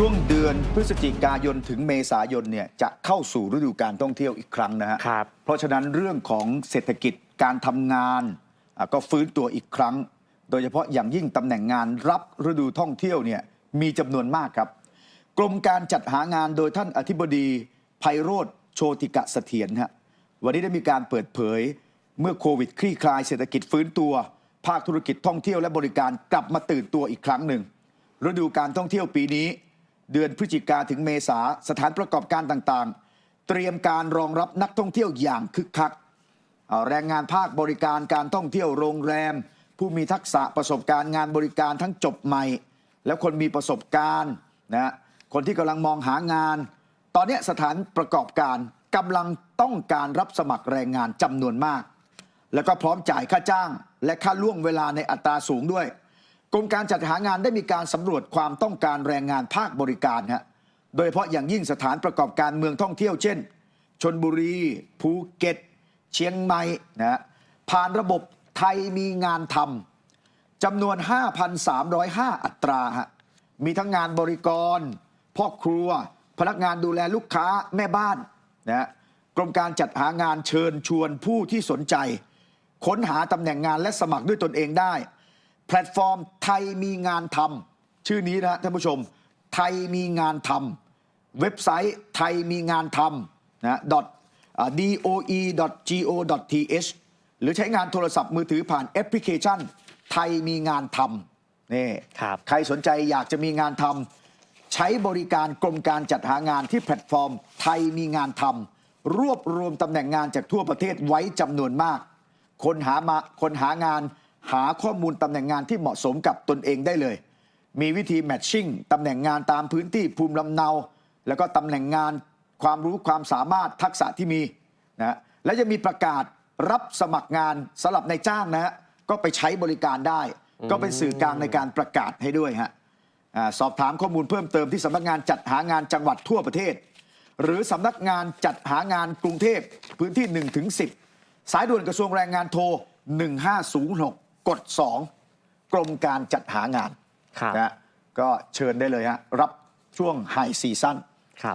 ช่วงเดือนพฤศจิกายนถึงเมษายนเนี่ยจะเข้าสู่ฤดูการท่องเที่ยวอีกครั้งนะฮะครับ เพราะฉะนั้นเรื่องของเศรษฐกิจการทำงานอะก็ฟื้นตัวอีกครั้ง โดยเฉพาะอย่างยิ่งตำแหน่งงานรับฤดูท่องเที่ยวเนี่ยมีจำนวนมากครับ กรมการจัดหางานโดยท่านอธิบดีไพโรธโชติกะเสถียรฮะวันนี้ได้มีการเปิดเผย เมื่อโควิดคลี่คลายเศรษฐกิจฟื้นตัว ภาคธุรกิจท่องเที่ยวและบริการกลับมาตื่นตัวอีกครั้งหนึ่งฤดูการท่องเที่ยวปีนี้ เดือนพฤศจิกาถึงเมษาสถานประกอบการต่างๆ เตรียมการรองรับนักท่องเที่ยวอย่างคึกคักแรงงานภาคบริการการท่องเที่ยวโรงแรม ผู้มีทักษะประสบการณ์งานบริการทั้งจบใหม่ และคนมีประสบการณ์นะคนที่กำลังมองหางาน ตอนนี้สถานประกอบการกำลังต้องการรับสมัครแรงงานจำนวนมาก แล้วก็พร้อมจ่ายค่าจ้าง และค่าล่วงเวลาในอัตราสูงด้วย กรมการจัดหางานได้มีการสำรวจความต้องการแรงงานภาคบริการฮะโดยเฉพาะอย่างยิ่งสถานประกอบการเมืองท่องเที่ยวเช่นชนบุรี ภูเก็ต เชียงใหม่นะฮะผ่านระบบไทยมีงานทำจำนวน 5,305 อัตราฮะมีทั้งงานบริกร พ่อครัว พนักงานดูแลลูกค้าแม่บ้านนะฮะกรมการจัดหางานเชิญชวนผู้ที่สนใจ ค้นหาตำแหน่งงานและสมัครด้วยตนเองได้ แพลตฟอร์มไทยมีงานทำชื่อนี้นะฮะท่านผู้ชม ไทยมีงานทำเว็บไซต์ไทยมีงานทำนะ dot อ่า doe.go.th หรือใช้งานโทรศัพท์มือถือผ่านแอปพลิเคชัน ไทยมีงานทำนี่ครับใครสนใจอยากจะมีงานทำใช้บริการกรมการจัดหางานที่แพลตฟอร์ม ไทยมีงานทำรวบรวมตำแหน่งงานจากทั่วประเทศไว้จำนวนมาก คนหามาคนหางาน หาข้อมูลตำแหน่งงานที่เหมาะสมกับตนเองได้เลย มีวิธีแมทชิ่งตำแหน่งงานตามพื้นที่ภูมิลำเนา แล้วก็ตำแหน่งงานความรู้ความสามารถทักษะที่มีนะและจะมีประกาศรับสมัครงานสำหรับนายจ้างนะฮะก็ไปใช้บริการได้ ก็เป็นสื่อกลางในการประกาศให้ด้วยฮะอ่าสอบถามข้อมูลเพิ่มเติมที่สำนักงานจัดหางานจังหวัดทั่วประเทศ หรือสำนักงานจัดหางานกรุงเทพพื้นที่1ถึง10 สายด่วนกระทรวงแรงงานโทร 1506 กด2กรมการจัดหางานครับนะฮะก็เชิญได้เลยฮะรับช่วงไฮซีซั่นครับ